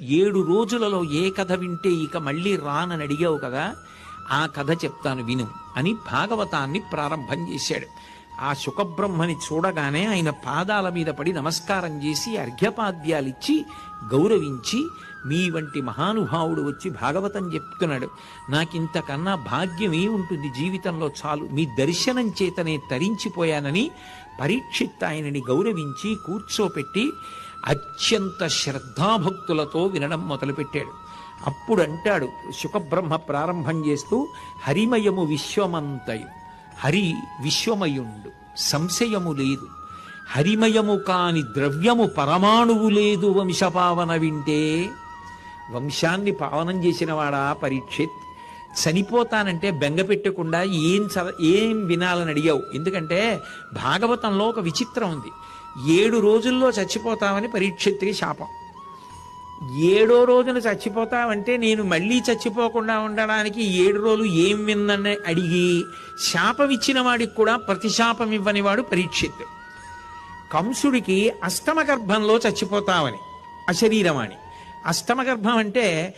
ఏడు రోజులలో ఏ కథ వింటే ఇక మళ్ళీ రానని అడిగావు కదా? ఆ కథ చెప్తాను విను అని భాగవతాన్ని ప్రారంభం చేశాడు. ఆ సుఖబ్రహ్మని చూడగానే ఆయన పాదాల మీద పడి నమస్కారం చేసి అర్ఘ్యపాద్యాలిచ్చి గౌరవించి మీ వంటి మహానుభావుడు వచ్చి భాగవతం చెప్తున్నాడు. నాకింతకన్నా భాగ్యమే ఉంటుంది జీవితంలో చాలు. మీ దర్శనం చేతనే తరించిపోయానని పరీక్షిత్ ఆయనని గౌరవించి కూర్చోపెట్టి అత్యంత శ్రద్ధాభక్తులతో వినడం మొదలుపెట్టాడు. అప్పుడు అంటాడు శుకబ్రహ్మ ప్రారంభం చేస్తూ హరిమయము విశ్వమంతయు. హరి విశ్వమయుండు. సంశయము లేదు. హరిమయము కాని ద్రవ్యము పరమాణువు లేదు వంశపావన వింటే. వంశాన్ని పావనం చేసిన వాడా పరీక్షిత్. చనిపోతానంటే బెంగ పెట్టకుండా ఏం చద ఏం వినాలని అడిగావు. ఎందుకంటే భాగవతంలో ఒక విచిత్రం ఉంది. ఏడు రోజుల్లో చచ్చిపోతామని పరీక్షిత్కి శాపం. ఏడో రోజున చచ్చిపోతావంటే నేను మళ్ళీ చచ్చిపోకుండా ఉండడానికి ఏడు రోజులు ఏం విందని అడిగి శాపం ఇచ్చిన వాడికి కూడా ప్రతిశాపం ఇవ్వని వాడు పరీక్షిత్. కంసుడికి అష్టమ గర్భంలో చచ్చిపోతావని అశరీరవాణి. అష్టమ గర్భం అంటే